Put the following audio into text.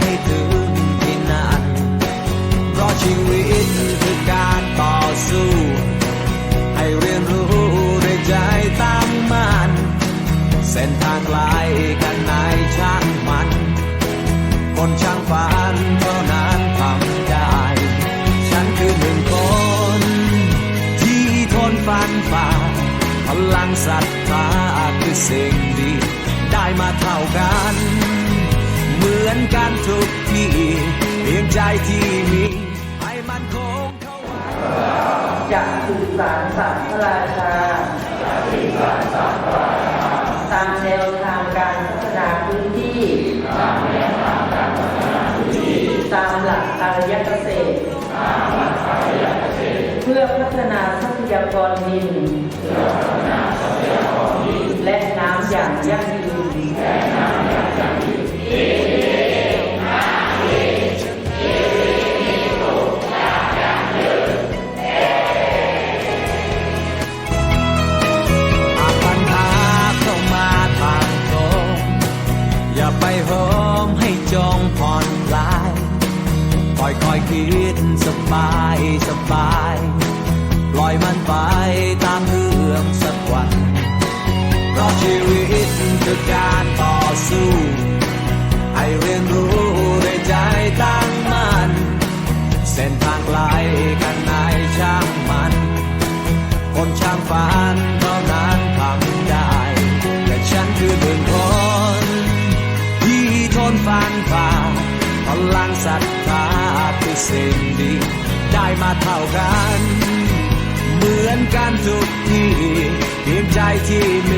ให้ถึงที่นั่นเพราะชีวิตคือการต่อสู้ ให้เรียนรู้ด้ใจตั้งมั่นเส้นทางไกลกันไหนช่างมัน คนช่างฝันเท่านั้นทำได้ ฉันคือหนึ่งคน ที่ทนฟันฝ่าพลังศรัทธาคือสิ่งดี ได้มาเท่ากัน มือนกันทุกที่เพียงใจที่มีให้มันคงเข้าไว้จะสื่อสารสัตว์พระราชาตามแนวทางการพัฒนาพื้นที่ตามหลักอารยเกษตรเพื่อพัฒนาทรัพยากรดินและน้ำอย่างยั่งยืนห ไปโหมให้จงผ่อนคลายค่อยค่อยคิดสบายสบายปล่อยมันไปตามเรื่องสักวันเพราะชีวิตคือการ ศรัทธาคือสิ่งดี ได้มาเท่ากัน เหมือนกันทุกที่เพียงใจที่มี